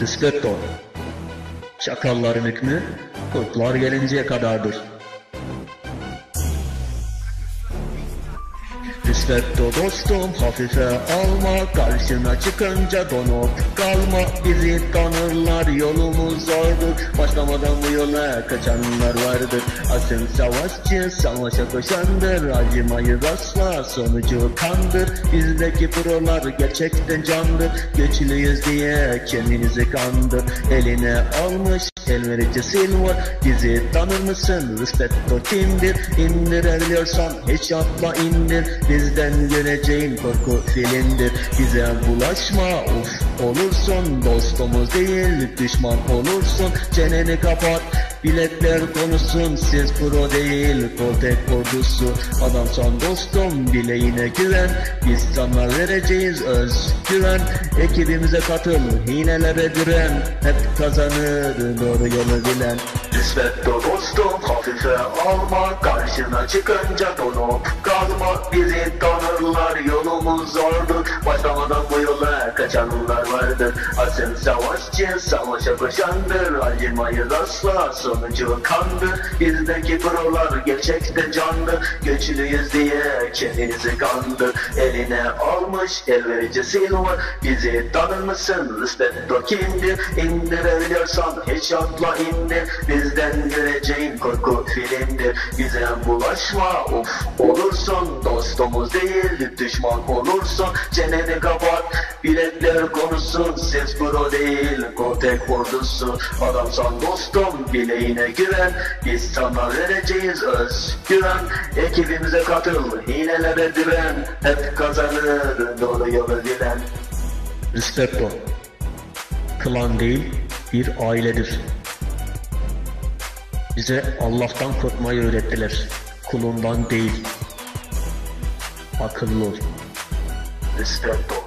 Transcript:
Rispetto. Çakalların hükmü kurtlar gelinceye kadardır. Rispetto dostum hafife alma. Karşına çıkınca donup kalma. Bizi tanırlar yolumuz zordur. Başlamadan bu yola kaçanlar vardır. Asıl savaşçı savaşa koşandır. Acımayı asla sonucu kandır. Bizdeki prolar gerçekten candır. Güçlüyüz diye kendinizi kandır. Eline almış elverici silver Bizi tanır mısın? Rispetto kimdir? İndirebiliyorsan hiç atla indir. Bizden geleceğin korku filindir. Bize bulaşma uf olursun. Dostumuz değil düşman olursun. Çeneni kapat Biletler konusun siz pro değil Kortek ordusu Adamsan dostum bileğine güven. Biz sana vereceğiz özgüven. Ekibimize katıl hinelere diren Hep kazanır doğru yolu bilen. Rispetto dostum hafife alma. Karşına çıkınca donup kalma. Bizi tanırlar yolumuz zordur. Başlamadan bu yola kaçanlar vardır. Asıl savaşçı savaşa koşandır. Acımayız asla sonucu kandır Bizdeki prolar gerçekten candır Güçlüyüz diye kendinizi kandır Eline almış elverici silver Bizi tanır mısın? Rispetto kimdir? İndirebiliyorsan hiç atla indir Bizden geleceğin korku filmdir. Bize bulaşma uf olursun. Dostumuz değil düşman olursun. Çeneni kapat biletler konusun Siz pro değil Kotek ordusu Adamsan dostum bileğine güven Biz sana vereceğiz özgüven Ekibimize katıl hilelere diren Hep kazanır doğru yolu bilen Rispetto Klan değil bir ailedir. Bize Allah'tan korkmayı öğrettiler. Kulundan değil. Akıllı ol. Rispetto.